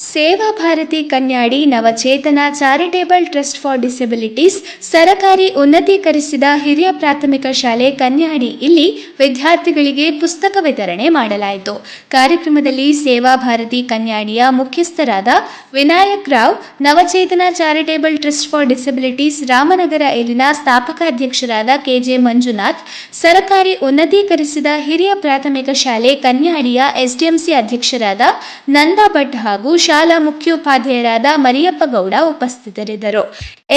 Seva Bharati Kanyadi Navachetana charitable trust for disabilities ಸರಕಾರಿ ಉನ್ನತೀಕರಿಸಿದ ಹಿರಿಯ ಪ್ರಾಥಮಿಕ ಶಾಲೆ ಕನ್ಯಾಡಿ. ಇಲ್ಲಿ ವಿದ್ಯಾರ್ಥಿಗಳಿಗೆ ಪುಸ್ತಕ ವಿತರಣೆ ಮಾಡಲಾಯಿತು. ಕಾರ್ಯಕ್ರಮದಲ್ಲಿ ಸೇವಾ ಭಾರತಿ ಕನ್ಯಾಡಿಯ ಮುಖ್ಯಸ್ಥರಾದ Vinayak Rao, Navachetana charitable trust for disabilities Ramanagara ಇಲ್ಲಿನ ಸ್ಥಾಪಕ ಅಧ್ಯಕ್ಷರಾದ ಕೆಜೆ ಮಂಜುನಾಥ್, ಸರಕಾರಿ ಉನ್ನತೀಕರಿಸಿದ ಹಿರಿಯ ಪ್ರಾಥಮಿಕ ಶಾಲೆ ಕನ್ಯಾಡಿಯ ಎಸ್ಡಿಎಂಸಿ ಅಧ್ಯಕ್ಷರಾದ ನಂದಾ ಭಟ್ ಹಾಗೂ ಶಾಲಾ ಮುಖ್ಯೋಪಾಧ್ಯಾಯರಾದ ಮರಿಯಪ್ಪ ಗೌಡ ಉಪಸ್ಥಿತರಿದ್ದರು.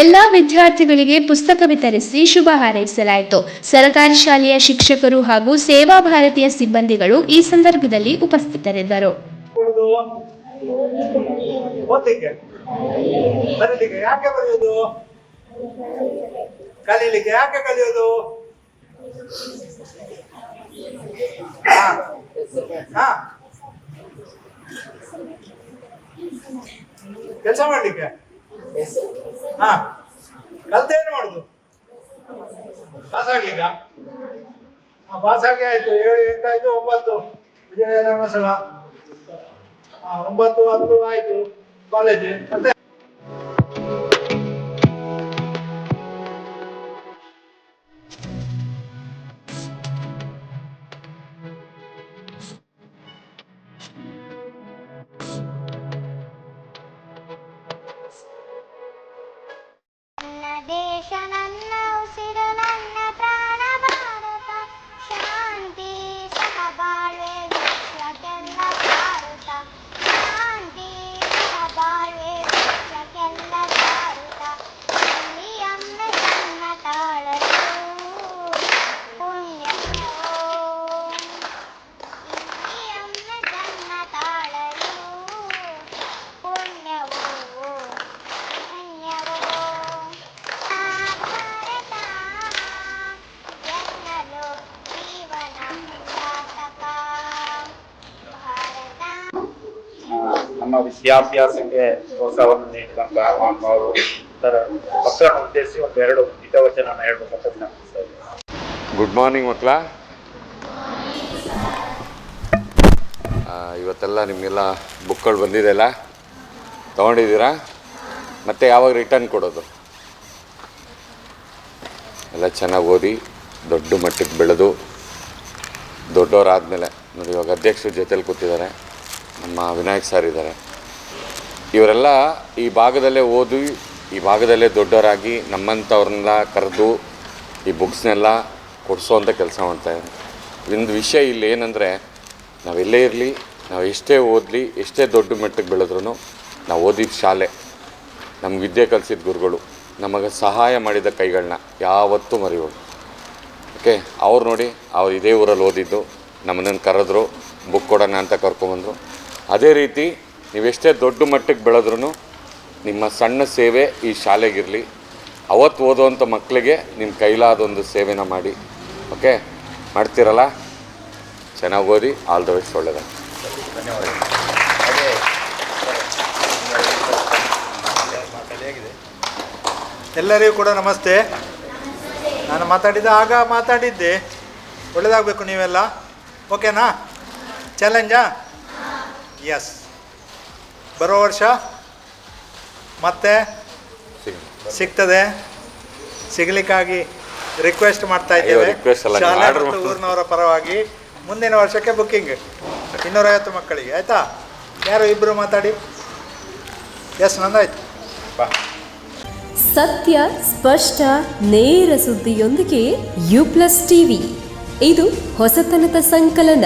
ಎಲ್ಲ ವಿದ್ಯಾರ್ಥಿಗಳಿಗೆ ಪುಸ್ತಕ ವಿತರಿಸಿ ಶುಭ ಹಾರೈಸಲಾಯಿತು. ಸರ್ಕಾರಿ ಶಾಲೆಯ ಶಿಕ್ಷಕರು ಹಾಗೂ ಸೇವಾ ಭಾರತೀಯ ಸಿಬ್ಬಂದಿಗಳು ಈ ಸಂದರ್ಭದಲ್ಲಿ ಉಪಸ್ಥಿತರಿದ್ದರು. ಹಾ. ಕೆಲಸ ಮಾಡ್ಲಿಕ್ಕೆ? ಹಾ ಏನು ಮಾಡುದು? ಪಾಸ್ ಆಗ್ಲಿಕ್ಕ ಪಾಸ್ ಆಗಿ ಆಯ್ತು. ಏಳು ಎಂಟಾಯ್ತು ಒಂಬತ್ತು. ವಿಜಯ ಆ, ಒಂಬತ್ತು ಹತ್ತು ಆಯ್ತು. ಕಾಲೇಜ್ ಮತ್ತೆ? This. ನಮ್ಮ ವಿದ್ಯಾಭ್ಯಾಸಕ್ಕೆ ಪ್ರೋತ್ಸಾಹವನ್ನು ನೀಡಿದಂತ ಅವರು ಮಕ್ಕಳನ್ನು ಉದ್ದೇಶಿಸಿ ಒಂದು ಎರಡು ಹಿತವಚನ ಹೇಳ್ಬೇಕಂತ. ಗುಡ್ ಮಾರ್ನಿಂಗ್ ಮಕ್ಕಳ. ಇವತ್ತೆಲ್ಲ ನಿಮಗೆಲ್ಲ ಬುಕ್ಗಳು ಬಂದಿದೆಯಲ್ಲ ತೊಗೊಂಡಿದ್ದೀರಾ? ಮತ್ತೆ ಯಾವಾಗ ರಿಟರ್ನ್ ಕೊಡೋದು? ಎಲ್ಲ ಚೆನ್ನಾಗಿ ಓದಿ, ದೊಡ್ಡ ಮಟ್ಟಕ್ಕೆ ಬೆಳೆದು, ದೊಡ್ಡವರಾದಮೇಲೆ, ನೋಡಿ ಇವಾಗ ಅಧ್ಯಕ್ಷರ ಜೊತೆಲಿ ಕೂತಿದ್ದಾರೆ. ನಮ್ಮ ವಿನಾಯಕ್ ಸರ್ ಇದ್ದಾರೆ. ಇವರೆಲ್ಲ ಈ ಭಾಗದಲ್ಲೇ ಓದಿ, ಈ ಭಾಗದಲ್ಲೇ ದೊಡ್ಡವರಾಗಿ ನಮ್ಮಂಥವ್ರನ್ನೆಲ್ಲ ಕರೆದು ಈ ಬುಕ್ಸ್ನೆಲ್ಲ ಕೊಡಿಸೋವಂಥ ಕೆಲಸ ಮಾಡ್ತಾಯಿದ್ದಾರೆ ಒಂದು ವಿಷಯ ಇಲ್ಲಿ ಏನಂದರೆ ನಾವೆಲ್ಲೇ ಇರಲಿ, ನಾವು ಎಷ್ಟೇ ಓದಲಿ, ಎಷ್ಟೇ ದೊಡ್ಡ ಮಟ್ಟಕ್ಕೆ ಬೆಳೆದ್ರೂ ನಾವು ಓದಿದ ಶಾಲೆ, ನಮ್ಗೆ ವಿದ್ಯೆ ಕಲಿಸಿದ ಗುರುಗಳು, ನಮಗೆ ಸಹಾಯ ಮಾಡಿದ ಕೈಗಳನ್ನ ಯಾವತ್ತೂ ಮರಿಯೋದು. ಓಕೆ, ಅವ್ರು ನೋಡಿ ಅವ್ರು ಇದೇ ಊರಲ್ಲಿ ಓದಿದ್ದು, ನಮ್ಮನ್ನು ಕರೆದ್ರು, ಬುಕ್ ಕೊಡೋಣ ಅಂತ ಕರ್ಕೊಂಬಂದರು ಅದೇ ರೀತಿ ನೀವೆಷ್ಟೇ ದೊಡ್ಡ ಮಟ್ಟಕ್ಕೆ ಬೆಳೆದ್ರೂ ನಿಮ್ಮ ಸಣ್ಣ ಸೇವೆ ಈ ಶಾಲೆಗಿರಲಿ. ಅವತ್ತು ಓದುವಂಥ ಮಕ್ಕಳಿಗೆ ನಿಮ್ಮ ಕೈಲಾದೊಂದು ಸೇವೆನ ಮಾಡಿ. ಓಕೆ? ಮಾಡ್ತೀರಲ್ಲ? ಚೆನ್ನಾಗಿ ಓದಿ, ಆಲ್ ದ ಬೆಸ್ಟ್ ಒಳ್ಳೆಯದ ಎಲ್ಲರಿಗೂ ಕೂಡ ನಮಸ್ತೆ. ನಾನು ಮಾತಾಡಿದ್ದೆ ಆಗ ಮಾತಾಡಿದ್ದೆ. ಒಳ್ಳೆಯದಾಗಬೇಕು ನೀವೆಲ್ಲ. ಓಕೆನಾ? ಚಾಲೆಂಜಾ ಎಸ್ ಬರೋ ವರ್ಷ ಮತ್ತೆ ಸಿಗ್ತದೆ. ಸಿಗ್ಲಿಕ್ಕಾಗಿ ರಿಕ್ವೆಸ್ಟ್ ಮಾಡ್ತಾ ಇದ್ದೇವೆ. request ಅಲ್ಲ, ಶಾಲೆ ಮತ್ತು ಊರಿನವರ ಪರವಾಗಿ ಮುಂದಿನ ವರ್ಷಕ್ಕೆ ಬುಕ್ಕಿಂಗ್ ಇನ್ನೂರೈವತ್ತು ಮಕ್ಕಳಿಗೆ. ಆಯ್ತಾ? ಯಾರು ಇಬ್ಬರು ಮಾತಾಡಿ? ಎಸ್ ನಂದಾಯ್ತು ಬಾ. ಸತ್ಯ ಸ್ಪಷ್ಟ ನೇರ ಸುದ್ದಿಯೊಂದಿಗೆ ಯು ಪ್ಲಸ್ ಟಿವಿ ಇದು ಹೊಸತನದ ಸಂಕಲನ.